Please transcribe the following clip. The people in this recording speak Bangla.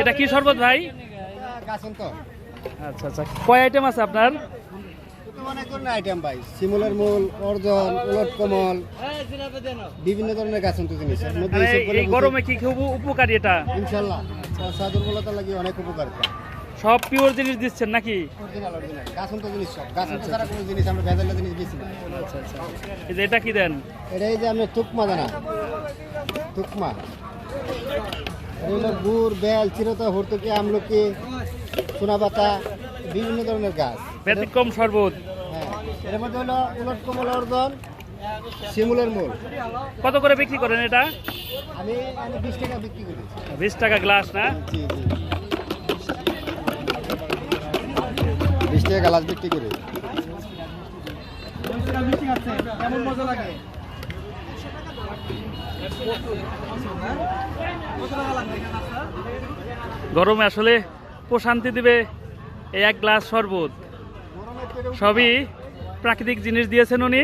এটা কি শরবত ভাই? আচ্ছা আচ্ছা। কয় আইটেম আছে আপনার? আইটেম ভাই শিমুলের মূল অর্জন উলট কমল বিভিন্ন ধরনের জিনিস গরমে কি খুব উপকারী এটা? ইনশাল্লাহ স্বাস্থ্য দুর্বলতা লাগে অনেক উপকার সব পিওর জিনিস দিচ্ছেন নাকি? অরিজিনাল অরিজিনাল গাছেন তো জিনিস সব। গাছেন তো ছাড়া কোনো জিনিস আমরা ভেজাল জিনিস বেশি না। আচ্ছা আচ্ছা। এই যে এটা কি দেন? এটা এই যে আমি তুকমা জানা তুকমা। এটা গুড় বেল চিরতা হর্তুকি আমলকি সোনাপাতা বিভিন্ন ধরনের গাছ। ব্যতিক্রম শরবত। হ্যাঁ এর মধ্যে হলো উলট কমল অর্জন শিমুলের মূল। কত করে বিক্রি করেন এটা? আমি আমি বিশ টাকা বিক্রি করি বিশ টাকা গ্লাস না? জি জি। বিশ টাকা গ্লাস বিক্রি করি কেমন মজা লাগে গরমে আসলে প্রশান্তি দিবে এই এক গ্লাস শরবত। সবই প্রাকৃতিক জিনিস দিয়েছেন উনি।